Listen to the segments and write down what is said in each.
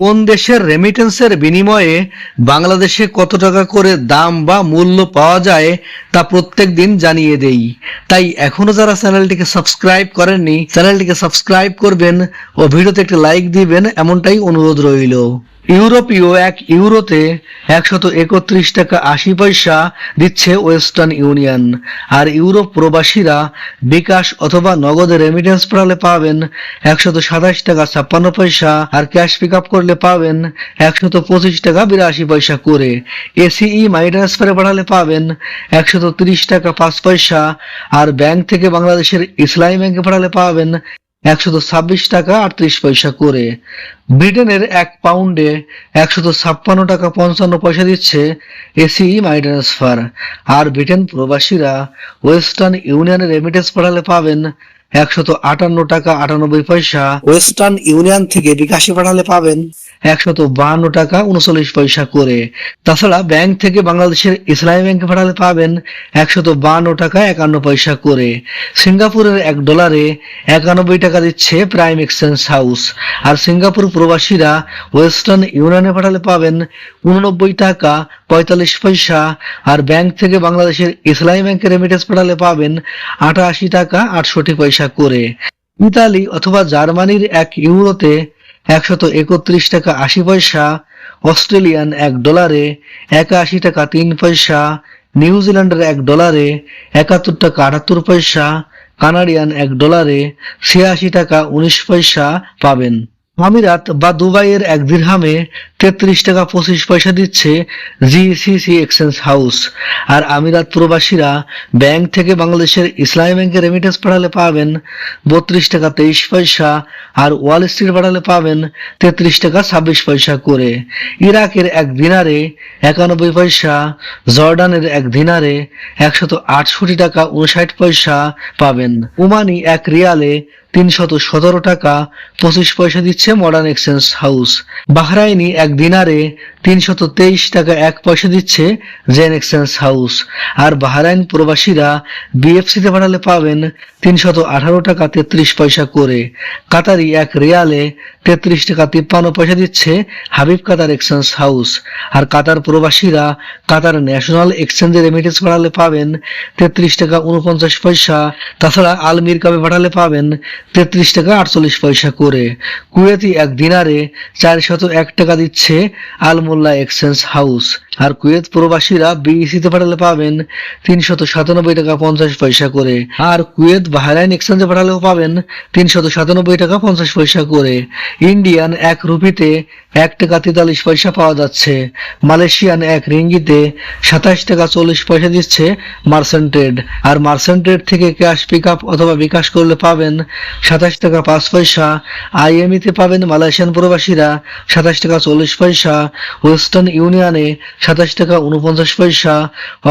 কোন দেশের রেমিটেন্সের বিনিময়ে বাংলাদেশে কত টাকা করে দাম বা মূল্য পাওয়া যায় তা প্রত্যেক দিন জানিয়ে দেই। তাই এখনও যারা চ্যানেলটিকে সাবস্ক্রাইব করেননি, চ্যানেলটিকে সাবস্ক্রাইব করবেন ও ভিডিওতে একটি লাইক দিবেন, এমনটাই অনুরোধ রইল। ইউরোপীয় এক ইউরোতে একশত একত্রিশ টাকা আশি পয়সা দিচ্ছে ওয়েস্টার্ন ইউনিয়ন। আর ইউরোপ প্রবাসীরা বিকাশ অথবা নগদে রেমিটেন্স পাঠালে পাবেন একশত সাতাশ টাকা ছাপ্পান্ন পয়সা আর ক্যাশ পিক আপ করলে পাবেন একশত পঁচিশ টাকা বিরাশি পয়সা করে। এসিই মানি ট্রান্সফারে পাঠালে পাবেন একশত তিরিশ টাকা পাঁচ পয়সা আর ব্যাংক থেকে বাংলাদেশের ইসলামী ব্যাংকে পাঠালে পাবেন একশত ছাব্বিশ টাকা আটত্রিশ পয়সা করে। ব্রিটেনের এক পাউন্ডে একশত ছাপ্পান্ন টাকা পঞ্চান্ন পয়সা দিচ্ছে এসিই মানি ট্রান্সফার। আর ব্রিটেন প্রবাসীরা ওয়েস্টার্ন ইউনিয়নের রেমিটেন্স পাঠালে পাবেন একশত আটান্ন টাকা আটানব্বই পয়সা। ওয়েস্টার্ন ইউনিয়ন থেকে বিকাশে পাঠালে পাবেন একশত বান্ন টাকা উনচল্লিশ পয়সা করে। তাছাড়া ব্যাংক থেকে বাংলাদেশের ইসলামী ব্যাংকে পাঠালে পাবেন একশত বান্ন টাকা একান্ন পয়সা করে। সিঙ্গাপুরের এক ডলারে একানব্বই টাকা দিচ্ছে প্রাইম এক্সচেঞ্জ হাউস। আর সিঙ্গাপুর প্রবাসীরা ওয়েস্টার্ন ইউনিয়নে পাঠালে পাবেন উননব্বই টাকা পঁয়তাল্লিশ পয়সা। আর ব্যাংক থেকে বাংলাদেশের ইসলামী ব্যাংকে রেমিটেন্স পাঠালে পাবেন আটাশি টাকা আটষট্টি পয়সা করে। ইতালি অথবা জার্মানির এক ইউরোতে একশত একত্রিশ টাকা আশি পয়সা, অস্ট্রেলিয়ান এক ডলারে একাশি টাকা তিন পয়সা নিউজিল্যান্ডের এক ডলারে একাত্তর টাকা আটাত্তর পয়সা, কানাডিয়ান এক ডলারে ছিয়াশি টাকা উনিশ পয়সা পাবেন। আমিরাত বা দুবাইয়ের এক দিরহামে তেত্রিশ টাকা পঁচিশ পয়সা দিচ্ছে জিসিসি এক্সচেঞ্জ হাউস আর আমিরাত প্রবাসীরা ব্যাংক থেকে বাংলাদেশের ইসলামী ব্যাংকে রেমিটেন্স পাঠালে পাবেন বত্রিশ টাকা তেইশ পয়সা আর ওয়াল স্ট্রিট পাঠালে পাবেন তেত্রিশ টাকা ছাব্বিশ পয়সা করে। ইরাকের এক দিনারে একানব্বই পয়সা, জর্ডানের এক দিনারে একশত আটষট্টি টাকা উনষাট পয়সা পাবেন। ওমানি এক রিয়ালে তিনশত সতেরো টাকা পঁচিশ পয়সা দিচ্ছে মডার্ন এক্সচেঞ্জ হাউস বাহরাইনি এক দিনারে তিনশত তেইশ টাকা এক পয়সা দিচ্ছে জেন এক্সচেঞ্জ হাউস আর বাহরাইন প্রবাসীরা বিএফসিতে পাঠালে পাবেন তিনশত আঠারো টাকা তেত্রিশ পয়সা করে। কাতারি এক রিয়ালে তেত্রিশ টাকা তিপ্পান্ন পয়সা দিচ্ছে হাবিব কাতার এক্সচেঞ্জ হাউস আর কাতার প্রবাসীরা কাতার ন্যাশনাল এক্সচেঞ্জে রেমিটেন্স পাঠালে পাবেন তেত্রিশ টাকা উনপঞ্চাশ পয়সা। তাছাড়া আলমির কাবে পাঠালে পাবেন তেত্রিশ টাকা আটচল্লিশ পয়সা করে। কুয়েতি এক দিনারে চারশত এক টাকা দিচ্ছে আলমোল্লা এক্সচেঞ্জ হাউস। আর কুয়েত প্রবাসীরা বিইসিতে পাঠালে পাবেন তিনশত সাতানব্বই টাকা পঞ্চাশ পয়সা করে। আর কুয়েত বাহরাইন এক্সচেঞ্জে পাঠালেও পাবেন তিনশত সাতানব্বই টাকা পঞ্চাশ পয়সা করে। ইন্ডিয়ান এক রুপিতে এক টাকা তেতাল্লিশ পয়সা পাওয়া যাচ্ছে। মালয়েশিয়ান এক রিঙ্গিতে সাতাশ টাকা চল্লিশ পয়সা দিচ্ছে মার্সেন্টেড। আর মার্সেন্টেড থেকে ক্যাশ পিক আপ অথবা বিকাশ করলে পাবেন সাতাশ টাকা পাঁচ পয়সা। আইএমইতে পাবেন মালয়েশিয়ান প্রবাসীরা সাতাশ টাকা চল্লিশ পয়সা। ওয়েস্টার্ন ইউনিয়নে সাতাশ টাকা উনপঞ্চাশ পয়সা।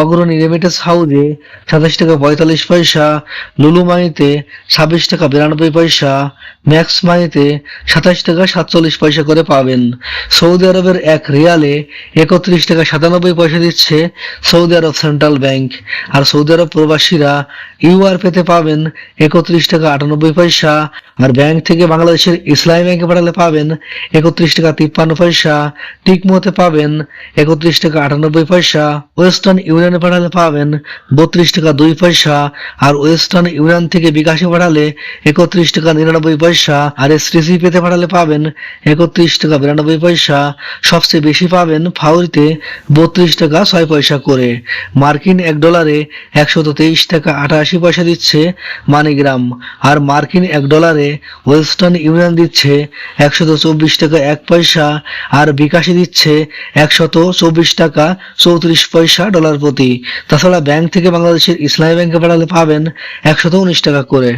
অগ্রণী রেমিটেন্স হাউজে সাতাশ টাকা পঁয়তাল্লিশ পয়সা। লুলু মানিতে ছাব্বিশ টাকা বিরানব্বই পয়সা। ম্যাক্স মানিতে সাতাশ টাকা সাতচল্লিশ পয়সা করে পাবেন। সৌদি আরবের এক রিয়ালে একত্রিশ টাকা সাতানব্বই পয়সা দিচ্ছে সৌদি আরব সেন্ট্রাল ব্যাংক। আর সৌদি আরব প্রবাসীরা ইউআর পেতে পাবেন একত্রিশ টাকা আটানব্বই পয়সা। পয়সা আর ব্যাংক থেকে বাংলাদেশের ইসলামী ব্যাংকে পাঠালে পাবেন একত্রিশ টাকা তিপ্পান্ন পয়সা টিকমোতে পাবেন একত্রিশ টাকা আটানব্বই পয়সা ওয়েস্টার্ন ইউনিয়নে পাঠালে পাবেন বত্রিশ টাকা দুই পয়সা, আর ওয়েস্টার্ন ইউনিয়ন থেকে বিকাশে পাঠালে একত্রিশ টাকা নিরানব্বই পয়সা, আর এসটিসি পেতে পাঠালে পাবেন একত্রিশ টাকা বিরানব্বই পয়সা, সবচেয়ে বেশি পাবেন ফাউরিতে বত্রিশ টাকা ছয় পয়সা করে। মার্কিন এক ডলারে একশত তেইশ টাকা আটাশি পয়সা দিচ্ছে মানিগ্রাম, আর মার্কিন এক ডলারে ওয়েস্টার্ন ইউনিয়ন দিচ্ছে একশত চব্বিশ টাকা এক পয়সা আর বিকাশে দিচ্ছে একশত চব্বিশ টাকা চৌত্রিশ পয়সা ডলার প্রতি। তাছাড়া ব্যাংক থেকে বাংলাদেশের ইসলামী ব্যাংকে পাঠালে পাবেন একশত উনিশ টাকা করে।